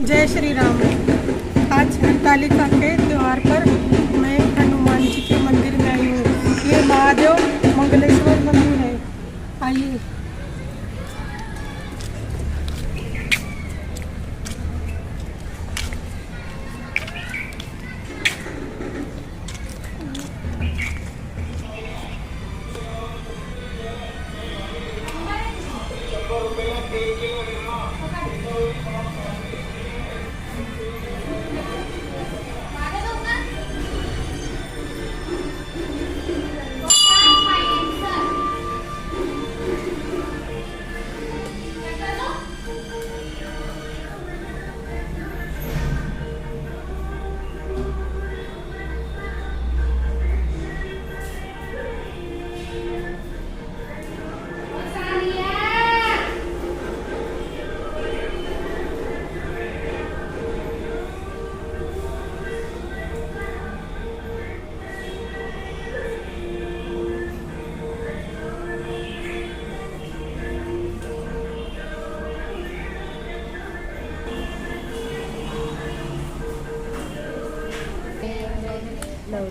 जय श्री राम आज हरतालिका के त्यौहार पर मैं हनुमान जी के मंदिर में आई हूँ। ये महादेव मंगलेश्वर मंदिर है। आइए।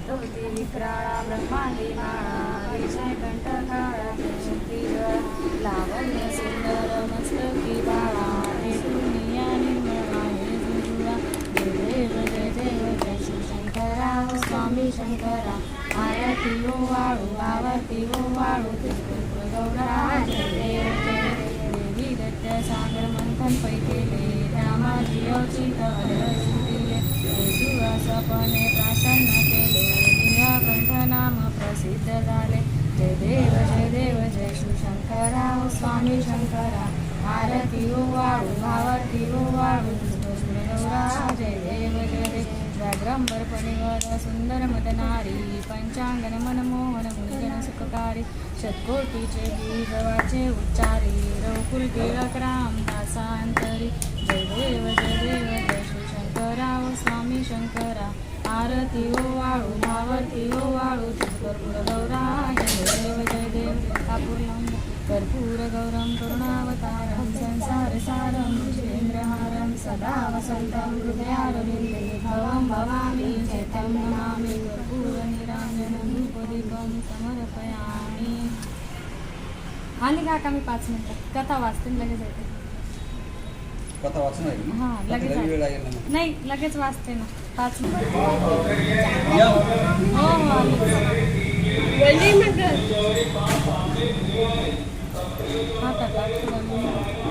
लवतवती विक्राळा ब्रह्मांडी माळा विषय कंठकाळा शक्ती लावण्य सुंदर मस्तकी बाळा हे दुनिया निर्मळा हे जुळा देव जय देव जय श्री शंकरा स्वामी शंकरा आरती ओ वाळू आरती ओ वाळू गौरा जय देव जय देवी दत्त सागर मंथन पै केले रामाजी अवचित दिले येशू सपने नाम प्रसिद्ध झाले जय देव जय देव जय शिवशंकरा ओ स्वामी शंकरा। आरती ओ वाळू आरती ओ वाळू गौरा जय देव जय देव। व्याघ्रंबर परिवर सुंदर मदनारी। पंचांगन मनमोहन गुणजन सुखकारी। शतकोटीचे बीजवाचे उच्चारी। रघुकुल टिळक राम दासांतरी जय देव जय देव जय श्री शंकरा स्वामी शंकरा। आरती ओ वाळू ओ वाळू कर्पूर गौरा जय देव जय देव कापूर लावून कर्पूर गौरम संसार सदा भवामि चैतं नमामि समर्पयामि आणि काका मी पाच मिनिटात कथा वाचते लगेच येते कथा वाचून? हां लगेच. नाही लगेच वाचते ना पाच मिनिट हो हो हा काका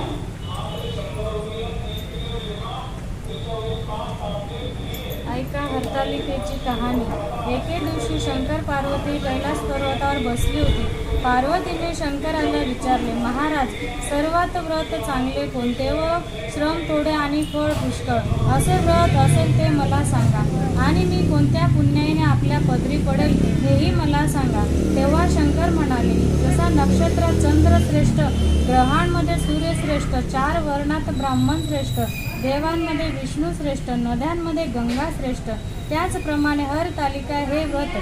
ऐका हरतालिकेची कहाणी. एके दिवशी शंकर पार्वती कैलास पर्वतावर बसली होती. पार्वतीने शंकराला विचारले महाराज सर्वात व्रत चांगले कोणते व श्रम थोडे आणि फळ पुष्कळ? असे व्रत असेल ते मला सांगा. आणि मी कोणत्या पुण्याने आपल्या पदरी पडेल हेही मला सांगा. तेव्हा शंकर म्हणाले जसा नक्षत्र चंद्र श्रेष्ठ ग्रहांमध्ये सूर्यश्रेष्ठ चार वर्णात ब्राह्मण श्रेष्ठ देवांमध्ये विष्णू श्रेष्ठ नद्यांमध्ये गंगा श्रेष्ठ त्याचप्रमाणे हर तालिका हे व्रत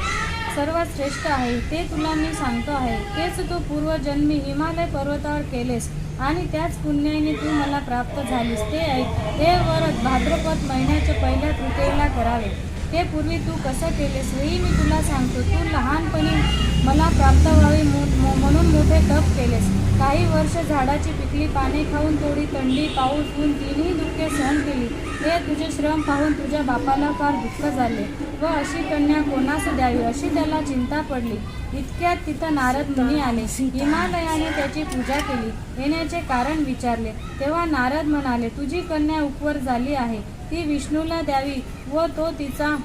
सर्वात श्रेष्ठ आहे ते तुला मी सांगतो आहे. तेच तू पूर्वजन्मी हिमालय पर्वतावर केलेस आणि त्याच पुण्याने तू मला प्राप्त झालीस ते ऐक. हे व्रत भाद्रपद महिन्याच्या पहिल्या तृतीयेला करावे. ते पूर्वी तू कसं केलेस हेही मी तुला सांगतो. तू लहानपणी मला प्राप्त व्हावे मो- म्हणून मोठे तप केलेस. काही वर्ष झाडाची पिकली पाने खाऊन थोडी थंडी पाऊस ऊन तिन्ही दुःखे सहन केली. हे तुझे श्रम पाहून तुझ्या बापाला फार दुःख झाले व अशी कन्या कोणास द्यावी अशी त्याला चिंता पडली. इतक्यात तिथं नारद मुनी आले. हिमालयाने त्याची पूजा केली. येण्याचे कारण विचारले. तेव्हा नारद म्हणाले तुझी कन्या उपवर झाली आहे. ती विष्णूला द्यावी व तो तिचा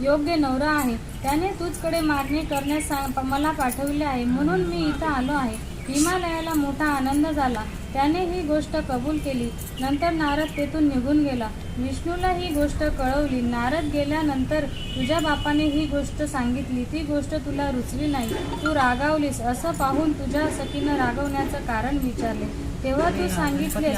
योग्य नवरा आहे. त्याने तुझकडे मागणी करण्यास सांग मला पाठविले आहे. म्हणून मी इथं आलो आहे. हिमालयाला मोठा आनंद झाला. त्याने ही गोष्ट कबूल केली. नंतर नारद तेथून निघून गेला. विष्णूला ही गोष्ट कळवली. नारद गेल्यानंतर तुझ्या बापाने ही गोष्ट सांगितली. ती गोष्ट तुला रुचली नाही. तू रागावलीस. असं पाहून तुझ्या सखीनं रागवण्याचं कारण विचारले. तेव्हा तू सांगितले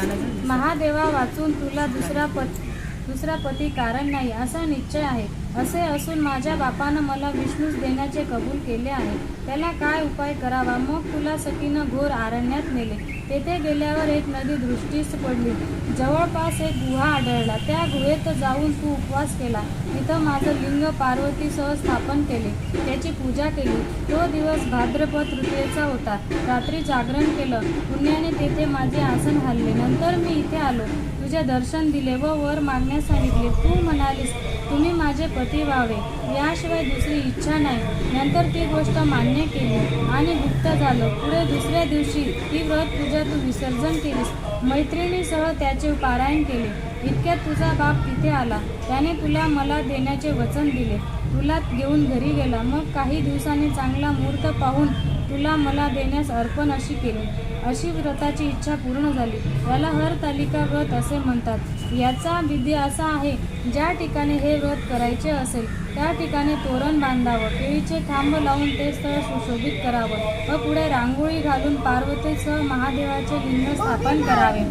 महादेवा वाचून तुला दुसरा पत दुसरा पती कारण नाही असा निश्चय आहे. असे असून माझ्या बापानं मला विष्णूस देण्याचे कबूल केले आहे. त्याला काय उपाय करावा? मग तुला सखीनं घोर आरण्यात नेले. तेथे गेल्यावर एक नदी दृष्टीस पडली. जवळपास एक गुहा आढळला. त्या गुहेत जाऊन तू उपवास केला. तिथं माझं लिंग पार्वतीसह स्थापन केले. त्याची पूजा केली. तो दिवस भाद्रपद तृतीयेचा होता. रात्री जागरण केलं. पुण्याने तेथे माझे आसन हल्ले नंतर मी इथे आलो. तुझे दर्शन दिले व वर मागण्यास सांगितले तू म्हणालीस तुम्ही माझे पती व्हावे. याशिवाय दुसरी इच्छा नाही. नंतर ती गोष्ट मान्य केली आणि गुप्त झालं. पुढे दुसऱ्या दिवशी ती व्रत पूजा तू विसर्जन केलीस. मैत्रिणीसह त्याचे पारायण केले. इतक्यात तुझा बाप तिथे आला. त्याने तुला मला देण्याचे वचन दिले. तुला घेऊन घरी गेला. मग काही दिवसांनी चांगला मुहूर्त पाहून तुला मला देण्यास अर्पण अशी केली. अशी व्रताची इच्छा पूर्ण झाली. याला हर तालिका व्रत असे म्हणतात. याचा विधी असा आहे ज्या ठिकाणी हे व्रत करायचे असेल त्या ठिकाणी तोरण बांधावं केळीचे खांब लावून ते स्थळ सुशोभित करावं व पुढे रांगोळी घालून पार्वतीसह महादेवाचे लिंग स्थापन करावे.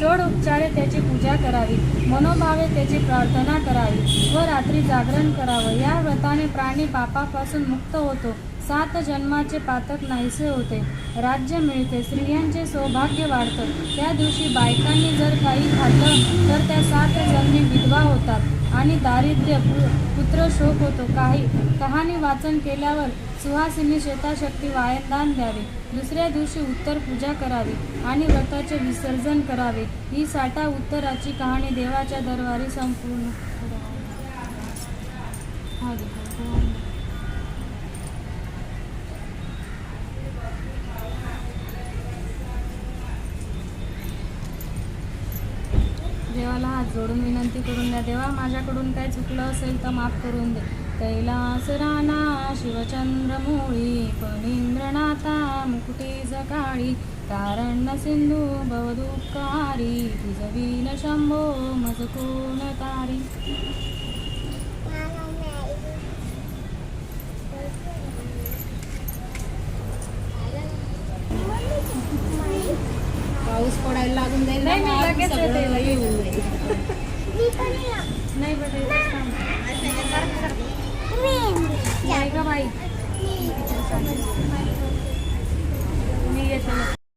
षोड उपचारे त्याची पूजा करावी मनोभावे त्याची प्रार्थना करावी व रात्री जागरण करावं. या व्रताने प्राणी पापापासून मुक्त होतो. सात जन्माचे पातक नाहीसे होते. राज्य मिळते. स्त्रियांचे सौभाग्य वाढतं. त्या दिवशी बायकांनी जर काही खाल्लं तर त्या सात जन्मी विधवा होतात आणि दारिद्र्य पु पुत्र शोक होतो. काही कहाणी वाचन केल्यावर सुहासिनी शेताशक्ती वायनदान द्यावे. दुसऱ्या दिवशी उत्तर पूजा करावी आणि व्रताचे विसर्जन करावे. ही साठा उत्तराची कहाणी देवाच्या दरबारी संपूर्ण देवाला हात जोडून विनंती करून द्या. देवा माझ्याकडून काय चुकलं असेल तर माफ करून दे. कैलास राणा शिवचंद्रमोळी फणींद्रनाथा मुकुटी जकाळी कारण सिंधू भवदुःखारी तुझवील शंभो मज कोण तारी पाऊस पडायला लागून जाईल ना, नाही, मी Mega bay. Mega